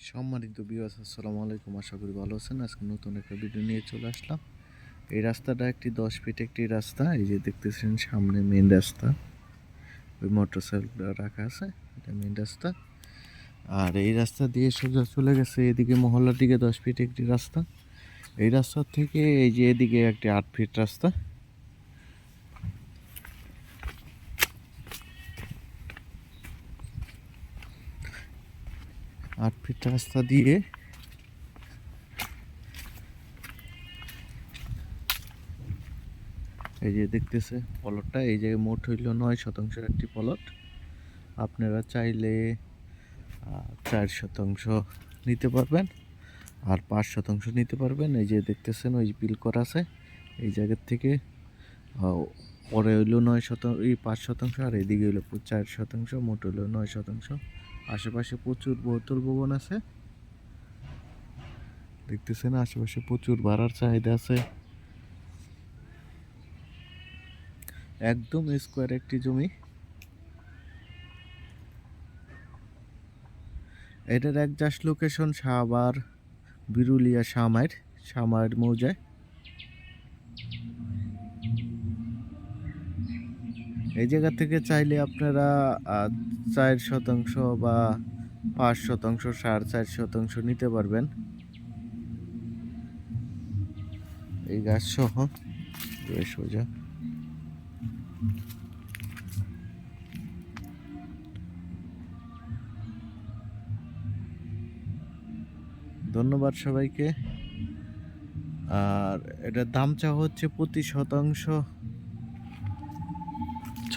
সম্মানিত বিওয়াস আসসালামু আলাইকুম। আশা করি ভালো আছেন। আজকে নতুন একটা ভিডিও নিয়ে চলে আসলাম। এই রাস্তাটা একটি দশ ফিট একটি রাস্তা। এই যে দেখতেছেন, সামনে মেন রাস্তা। ওই মোটর সাইকেল রাখা আছে। এটা মেন রাস্তা। আর এই রাস্তা দিয়ে সোজা চলে গেছে এদিকে মহল্লার দিকে দশ ফিট একটি রাস্তা। এই রাস্তা থেকে এই যে এদিকে একটি আট ফিট রাস্তা। আট ফিট রাস্তা দিয়ে। এই যে দেখতেছে পলটটা, এই যে মোট হইল নয় শতাংশের একটি পলট। আপনারা চাইলে চার শতাংশ নিতে পারবেন আর পাঁচ শতাংশ নিতে পারবেন। এই যে দেখতেছেন, ওই বিল করা আছে। এই জায়গার থেকে পরে হইল নয় শতাংশ এই পাঁচ শতাংশ আর এদিকে হইল চার শতাংশ, মোট হইল নয় শতাংশ। আশেপাশে প্রচুর বহুতল ভবন আছে। দেখতেছেন আশেপাশে প্রচুর ভাড়ার চাহিদা আছে। একদম স্কোয়ার একটি জমি। এটার এক একজাস্ট লোকেশন সাবার বিরুলিয়া, সামাইর সামাইর মৌজায়। এই জায়গা থেকে চাইলে আপনারা চার শতাংশ বা পাঁচ শতাংশ, সাড়ে চার শতাংশ নিতে পারবেন। এই গাছ সহ বেশ সোজা। ধন্যবাদ সবাইকে। আর এটার দাম চাওয়া হচ্ছে প্রতি শতাংশ।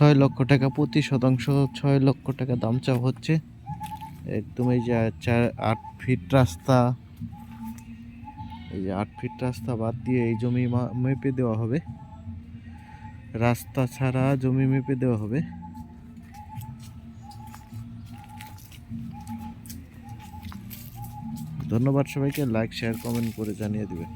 ছয় লক্ষ টাকা প্রতি শতাংশ ছয় লক্ষ টাকা দাম চাওয়া হচ্ছে। একদম এই যে চার, আট ফিট রাস্তা। এই যে আট ফিট রাস্তা বাদ দিয়ে এই জমি মেপে দেওয়া হবে। রাস্তা ছাড়া জমি মেপে দেওয়া হবে। ধন্যবাদ সবাইকে। লাইক, শেয়ার, কমেন্ট করে জানিয়ে দিবেন।